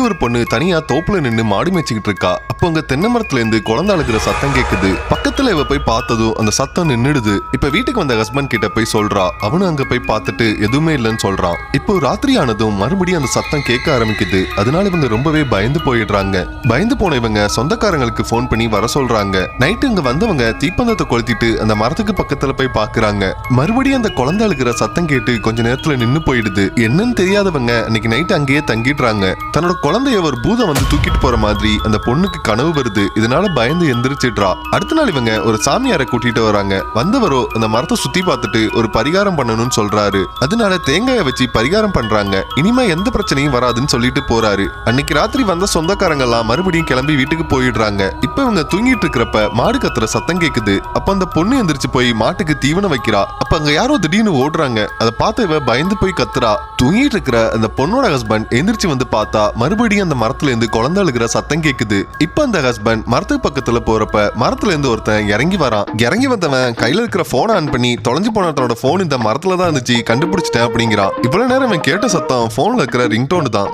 ஒரு பொண்ணு தனியா தோப்புல நின்று மாடி மேய்ச்சிக்கிட்டு இருக்கா. அப்போ அங்க தென்னை மரத்துல இருந்து குழந்தை அழுகிற சத்தம் கேக்குது. பக்கத்துல இவ போய் பார்த்ததும் அந்த சத்தம் நின்னுடுது. இப்ப வீட்டுக்கு வந்த ஹஸ்பண்ட் கிட்ட போய் சொல்றா. அவனு அங்க போய் பார்த்துட்டு எதுவுமே இல்லைன்னு சொல்றான். இப்போ ராத்திரி ஆனதும் மறுபடியும் அந்த சத்தம் கேட்க ஆரம்பிக்குது. அதனால இவங்க ரொம்பவே பயந்து போயிடுறாங்க. பயந்து போன இவங்க சொந்தக்காரங்களுக்கு போன் பண்ணி வர சொல்றாங்க. நைட்டு இங்க வந்தவங்க தீப்பந்தத்தை கொளுத்திட்டு அந்த மரத்துக்கு பக்கத்துல போய் பாக்குறாங்க மறுபடியும் அந்த குழந்தை அழுகிற சத்தம் கேட்டு கொஞ்ச நேரத்துல நின்னு போயிடுது. என்னன்னு தெரியாதவங்க அன்னைக்கு நைட் அங்கேயே தங்கிடுறாங்க. தன்னோட குழந்தைய ஒரு பூதம் வந்து தூக்கிட்டு போற மாதிரி அந்த பொண்ணுக்கு கனவு வருது. இதனால பயந்து எந்திரிச்சிடுறா. அடுத்த நாள் இவங்க ஒரு சாமியாரை கூட்டிட்டு வராங்க. வந்தவரோ அந்த மரத்தை சுத்தி பார்த்துட்டு ஒரு பரிகாரம் பண்ணணும்னு சொல்றாரு. அதனால தேங்காயை வச்சு பரிகாரம் பண்றாங்க. இனிமே எந்த பிரச்சனையும் வராதுன்னு சொல்லிட்டு போறாரு. அன்னைக்கு ராத்திரி வந்த சொந்தக்காரங்க எல்லாம் மறுபடியும் கிளம்பி வீட்டுக்கு போயிடுறாங்க. இப்ப இவங்க தூங்கிட்டு இருக்கிறப்ப மாடு கத்துற சத்தம் கேக்குது. அப்ப அந்த பொண்ணு எந்திரிச்சு போய் மாட்டுக்கு தீவனம் வைக்கிறா. அப்ப அங்க யாரோ திடீர்னு ஓடுறாங்க. அதை பார்த்து இவ பயந்து போய் கத்துறா. தூங்கிட்டு இருக்கிற அந்த பொண்ணோட ஹஸ்பண்ட் எந்திரிச்சு வந்து பார்த்தா மறுபடியும் மறுபடியும் அந்த மரத்துல இருந்து குழந்தை அழுகிற சத்தம் கேக்குது. இப்ப அந்த ஹஸ்பண்ட் மரத்துக்கு பக்கத்துல போறப்ப மரத்துல இருந்து ஒருத்தன் இறங்கி வரான். இறங்கி வந்தவன் கையில இருக்கிற போனை ஆன் பண்ணி தொலைஞ்சு போன தன்னோட போன் இந்த மரத்துல தான் இருந்துச்சு கண்டுபிடிச்சிட்டேன் அப்படிங்கிறான். இவ்வளவு நேரம் அவன் கேட்ட சத்தம் போன்ல இருக்கிற ரிங்டோன் தான்.